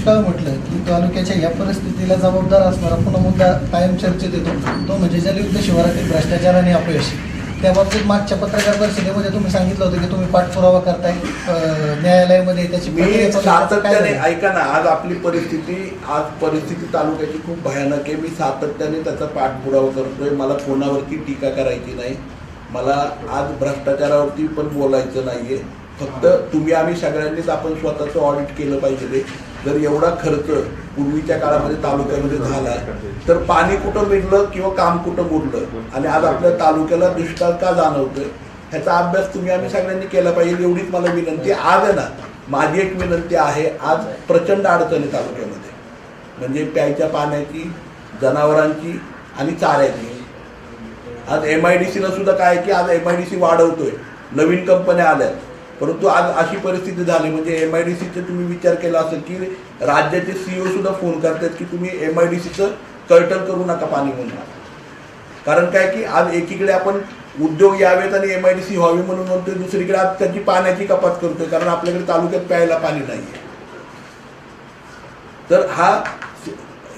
दुष्काळ म्हटलं की तालुक्याच्या या परिस्थितीला जबाबदार असणारा पुन्हा मुद्दा कायम चर्चेत येतो. तो म्हणजे जलयुद्ध शिवारातील भ्रष्टाचार आणि अपयश. त्या बाबतीत मागच्या पत्रकार परिषदेमध्ये तुम्ही सांगितलं होतं की तुम्ही पाठपुरावा करताय न्यायालयामध्ये त्याची मी सातत्याने? ऐका ना आज आपली परिस्थिती आज परिस्थिती तालुक्याची खूप भयानक आहे. मी सातत्याने त्याचा पाठपुरावा करतोय. मला कोणावरती टीका करायची नाही. मला आज भ्रष्टाचारावरती पण बोलायचं नाहीये. फक्त तुम्ही आम्ही सगळ्यांनीच आपण स्वतःचं ऑडिट केलं पाहिजे. जर एवढा खर्च पूर्वीच्या काळामध्ये तालुक्यामध्ये झाला तर पाणी कुठं मिळलं किंवा काम कुठं मुरलं? आणि आज आपल्या तालुक्याला दुष्काळ का जाणवतोय? ह्याचा अभ्यास तुम्ही आम्ही सगळ्यांनी केला पाहिजे एवढीच मला विनंती. आज आहे ना माझी एक विनंती आहे आज प्रचंड अडचण आहे तालुक्यामध्ये. म्हणजे प्यायच्या पाण्याची जनावरांची आणि चाऱ्याची. आज एम आय डी सीला सुद्धा काय आहे की आज एम आय डी सी वाढवतोय. नवीन कंपन्या आल्यात. परंतु आज अशी परिस्थिती झाली म्हणजे एम आय डी सीचे तुम्ही विचार केला असेल की राज्याचे सीईओ सुद्धा फोन करतात की तुम्ही एम आय डी सीचं कर्टन करू नका पाणी म्हणून. कारण काय की आज एकीकडे आपण उद्योग यावेत आणि एम आय डी सी व्हावी म्हणून म्हणतोय दुसरीकडे आज त्याची पाण्याची कपात करतोय कारण आपल्याकडे तालुक्यात प्यायला पाणी नाही आहे तर हा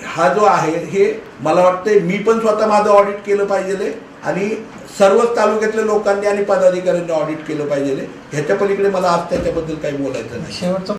हा जो आहे हे मला वाटतंय मी पण स्वतः माझं ऑडिट केलं पाहिजे. आणि सर्वच तालुक्यातल्या लोकांनी आणि पदाधिकाऱ्यांनी ऑडिट केलं पाहिजे. ह्याच्या पलीकडे मला आज त्याच्याबद्दल काही बोलायचं नाही. शेवटचं